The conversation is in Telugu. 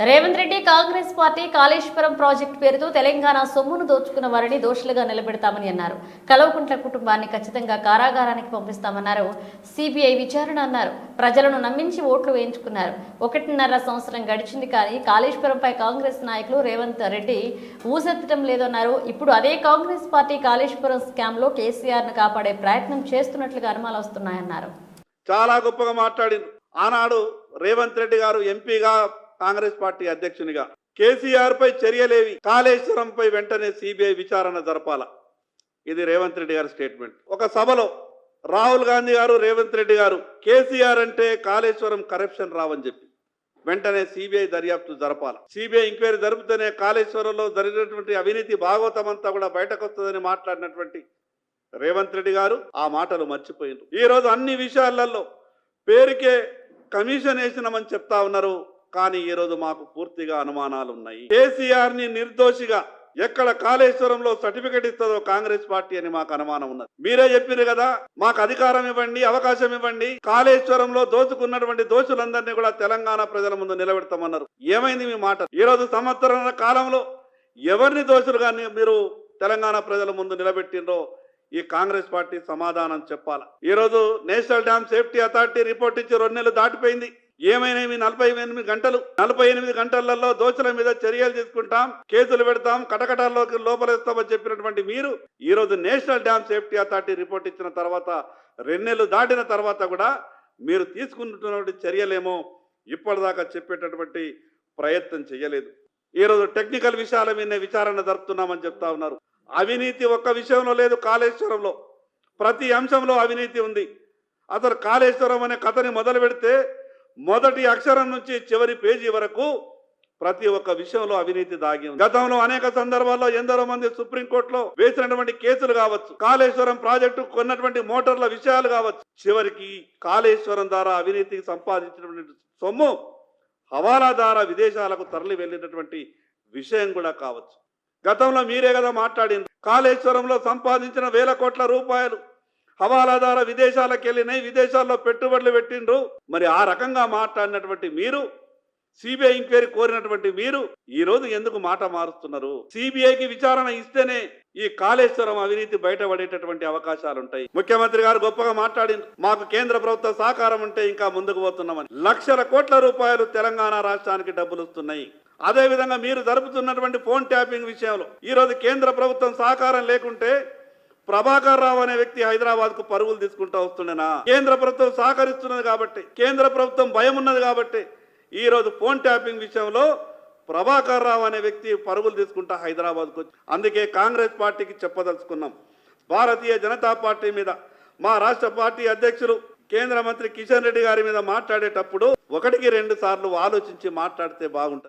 Revanth Reddy Congress party Kaleshwaram project పేరుతో తెలంగాణ సొమ్మును దోచుకున్న వారిని దోషులుగా నిలబెడతామని అన్నారు. కలవకుంట్ల కుటుంబాన్ని ఖచ్చితంగా కారాగారానికి పంపిస్తామన్నారు. సిబిఐ విచారణ అన్నారు. ప్రజలను నమ్మించి ఓట్లు వేయించుకున్నారు. ఒకటిన్నర సంవత్సరం గడిచింది కానీ కాళేశ్వరంపై కాంగ్రెస్ నాయకులు రేవంత్ రెడ్డి ఊసెత్తడం లేదన్నారు. ఇప్పుడు అదే కాంగ్రెస్ పార్టీ కాళేశ్వరం స్కామ్లో కేసీఆర్ను కాపాడే ప్రయత్నం చేస్తున్నట్లుగా అనుమానాలు వస్తున్నాయన్నారు. చాలా గొప్పగా మాట్లాడింది. ఆనాడు రేవంత్ రెడ్డి గారు ఎంపీగా కాంగ్రెస్ పార్టీ అధ్యక్షునిగా. కేసీఆర్ పై చర్యలేవి. కాళేశ్వరంపై వెంటనే సిబిఐ విచారణ జరపాల. ఇది రేవంత్ రెడ్డి గారి స్టేట్మెంట్. ఒక సభలో రాహుల్ గాంధీ గారు రేవంత్ రెడ్డి గారు కేసీఆర్ అంటే కాళేశ్వరం కరప్షన్ రావని చెప్పి వెంటనే సిబిఐ దర్యాప్తు జరపాల. సిబిఐ ఎంక్వైరీ జరుపుతూనే కాళేశ్వరంలో జరిగినటువంటి అవినీతి భాగవతం అంతా కూడా బయటకు వస్తుందని మాట్లాడినటువంటి రేవంత్ రెడ్డి గారు ఆ మాటలు మర్చిపోయిండ్రు ఈ రోజు అన్ని విషయాలలో పేరుకే కమిషన్ వేసినామని చెప్తా ఉన్నారు. కానీ ఈ రోజు మాకు పూర్తిగా అనుమానాలు ఉన్నాయి కేసీఆర్ని నిర్దోషిగా ఎక్కడ కాళేశ్వరంలో సర్టిఫికెట్ ఇస్తుందో కాంగ్రెస్ పార్టీ అని మాకు అనుమానం ఉన్నది. మీరే చెప్పారు కదా మాకు అధికారం ఇవ్వండి అవకాశం ఇవ్వండి కాళేశ్వరంలో దోచుకున్నటువంటి దోషులందరినీ కూడా తెలంగాణ ప్రజల ముందు నిలబెడతామన్నారు. ఏమైంది మీ మాట? ఈరోజు సంవత్సరం సంవత్సరాల కాలంలో ఎవరిని దోషులుగా మీరు తెలంగాణ ప్రజల ముందు నిలబెట్టిండ్రో ఈ కాంగ్రెస్ పార్టీ సమాధానం చెప్పాలి? ఈరోజు national dam safety authority report ఇచ్చి రెండు నెలలు దాటిపోయింది. ఏమైనా మీ నలభై ఎనిమిది గంటలు. నలభై ఎనిమిది గంటలలో దోషుల మీద చర్యలు తీసుకుంటాం కేసులు పెడతాం కటకటాల్లోకి లోపలేస్తామని చెప్పినటువంటి మీరు ఈరోజు national dam safety authority report ఇచ్చిన తర్వాత రెండు దాటిన తర్వాత కూడా మీరు తీసుకుంటున్నటువంటి చర్యలేమో ఇప్పటిదాకా చెప్పేటటువంటి ప్రయత్నం చేయలేదు. ఈరోజు టెక్నికల్ విషయాల మీద విచారణ జరుపుతున్నామని చెప్తా ఉన్నారు. అవినీతి ఒక్క విషయంలో లేదు కాళేశ్వరంలో. ప్రతి అంశంలో అవినీతి ఉంది. అసలు కాళేశ్వరం అనే కథని మొదలు పెడితే మొదటి అక్షరం నుంచి చివరి పేజీ వరకు ప్రతి ఒక్క విషయంలో అవినీతి దాగి ఉంది. గతంలో అనేక సందర్భాల్లో ఎందరో మంది సుప్రీంకోర్టులో వేసినటువంటి కేసులు కావచ్చు కాళేశ్వరం ప్రాజెక్టు కొన్నటువంటి మోటార్ల విషయాలు కావచ్చు. చివరికి కాళేశ్వరం ద్వారా అవినీతికి సంపాదించినటువంటి సొమ్ము హవాలా ద్వారా విదేశాలకు తరలి వెళ్ళినటువంటి విషయం కూడా కావచ్చు. గతంలో మీరే కదా మాట్లాడింది. కాళేశ్వరంలో సంపాదించిన వేల కోట్ల రూపాయలు హవాలాదార విదేశాలకు వెళ్ళినాయి విదేశాల్లో పెట్టుబడులు పెట్టిండ్రు. మరి ఆ రకంగా మాట్లాడినటువంటి మీరు సిబిఐ ఎంక్వైరీ కోరినటువంటి మీరు ఈ రోజు ఎందుకు మాట మారుస్తున్నారు? సిబిఐకి విచారణ ఇస్తేనే ఈ కాళేశ్వరం అవినీతి బయటపడేటటువంటి అవకాశాలు ఉంటాయి ముఖ్యమంత్రి గారు గొప్పగా మాట్లాడింది మాకు కేంద్ర ప్రభుత్వ సహకారం ఉంటే ఇంకా ముందుకు పోతున్నామని. లక్షల కోట్ల రూపాయలు తెలంగాణ రాష్ట్రానికి డబ్బులు వస్తున్నాయి. అదే విధంగా మీరు జరుపుతున్నటువంటి ఫోన్ ట్యాపింగ్ విషయంలో ఈ రోజు కేంద్ర ప్రభుత్వం సహకారం లేకుంటే ప్రభాకర్ రావు అనే వ్యక్తి హైదరాబాద్కు పరుగులు తీసుకుంటూ వస్తుండేనా? కేంద్ర ప్రభుత్వం సహకరిస్తున్నది కాబట్టి కేంద్ర ప్రభుత్వం భయం ఉన్నది కాబట్టి ఈ రోజు ఫోన్ ట్యాపింగ్ విషయంలో ప్రభాకర్ రావు అనే వ్యక్తి పరుగులు తీసుకుంటా హైదరాబాద్కు వచ్చి అందుకే కాంగ్రెస్ పార్టీకి చెప్పదలుచుకున్నాం. భారతీయ జనతా పార్టీ మీద మా రాష్ట్ర పార్టీ అధ్యక్షులు కేంద్ర మంత్రి కిషన్ రెడ్డి గారి మీద మాట్లాడేటప్పుడు ఒకటికి రెండు సార్లు ఆలోచించి మాట్లాడితే బాగుంటుంది.